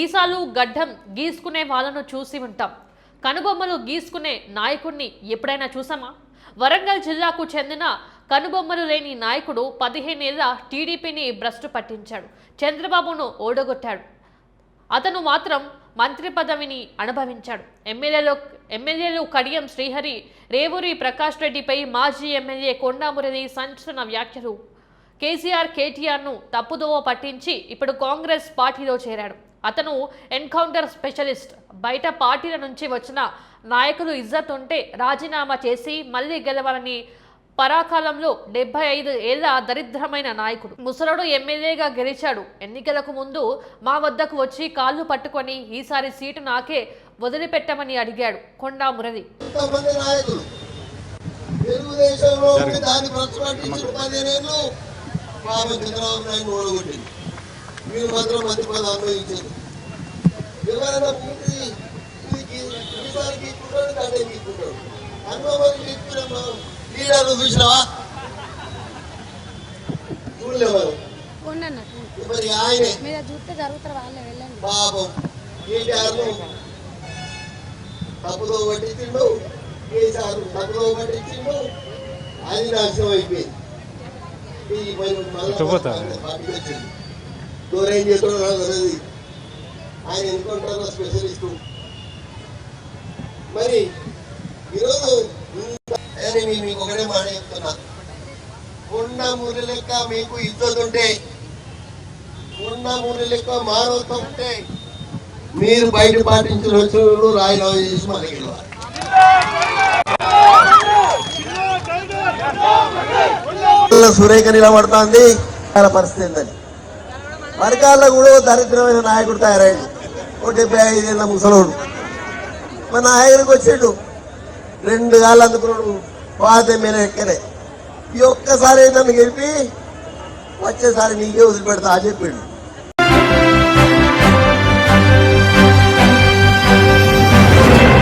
మీసాలు గడ్డం గీసుకునే వాళ్ళను చూసి ఉంటాం. కనుబొమ్మలు గీసుకునే నాయకుడిని ఎప్పుడైనా చూసామా? వరంగల్ జిల్లాకు చెందిన కనుబొమ్మలు లేని నాయకుడు పదిహేనేళ్ళ టీడీపీని భ్రష్టు పట్టించాడు. చంద్రబాబును ఓడగొట్టాడు. అతను మాత్రం మంత్రి పదవిని అనుభవించాడు. ఎమ్మెల్యేలో ఎమ్మెల్యేలు కడియం శ్రీహరి రేవూరి ప్రకాష్ రెడ్డిపై మాజీ ఎమ్మెల్యే కొండామురళి సంచలన వ్యాఖ్యలు. కేసీఆర్ కేటీఆర్ను తప్పుదోవ పట్టించి ఇప్పుడు కాంగ్రెస్ పార్టీలో చేరాడు. అతను ఎన్కౌంటర్ స్పెషలిస్ట్. బయట పార్టీల నుంచి వచ్చిన నాయకులు ఇజ్జత్ ఉంటే రాజీనామా చేసి మళ్ళీ గెలవాలని పరాకాలంలో డెబ్బై ఐదు ఏళ్ళ దరిద్రమైన నాయకుడు. ముసలుడు ఎమ్మెల్యేగా గెలిచాడు. ఎన్నికలకు ముందు మా వద్దకు వచ్చి కాళ్ళు పట్టుకొని ఈసారి సీటు నాకే వదిలిపెట్టమని అడిగాడు కొండా మురళి. తెలుగుదేశంలో దాన్ని పదిహేనేళ్ళు చంద్రబాబు నాయుడు ఓడగొట్టింది మీరు మాత్రం మంత్రి పదవి అనుభవించారు ఎవరైనా పూర్తి ఈసారి గీక్కుంటాడు దాన్ని గీక్కుంటాడు అనుభవం గీక్కున్నాం లీడర్లు చూసినావా? చూడలేవారు మరి. ఆయనే. పాపం. కేటీఆర్ను పట్టించిండు కేసీఆర్ పట్టించిండు అది నాశనం అయిపోయింది. ఈ పని మళ్ళా పార్టీకి వచ్చింది. దూరం ఏం చేస్తాడో తెలియదు ఆయన ఎన్నుకుంటారో స్పెషలిస్ట్. మరి ఈరోజు మీకు ఒకటే మాట చెప్తున్నా. ఉన్న మురి లెక్క మీకు ఇద్దరు ఉంటే ఉన్న మురి లెక్క మానవత్వం ఉంటే మీరు బయట పాటించిన వచ్చినప్పుడు రాయిలో చేసి మనకి సురేఖ నిలబడుతోంది. చాలా పరిస్థితి ఏందని మరికాళ్ళ కూడా దరిద్రమైన నాయకుడు తయారైంది ఒక డెబ్బై ఐదేళ్ళ ముసలోడు. మా నాయకుడికి వచ్చిండు. రెండు కాళ్ళు అందుకున్నాడు. పాత మీద ఎక్కలే ఈ ఒక్కసారి నన్ను గెలిపి వచ్చేసారి నీకే వదిలిపెడతా అని చెప్పిండు.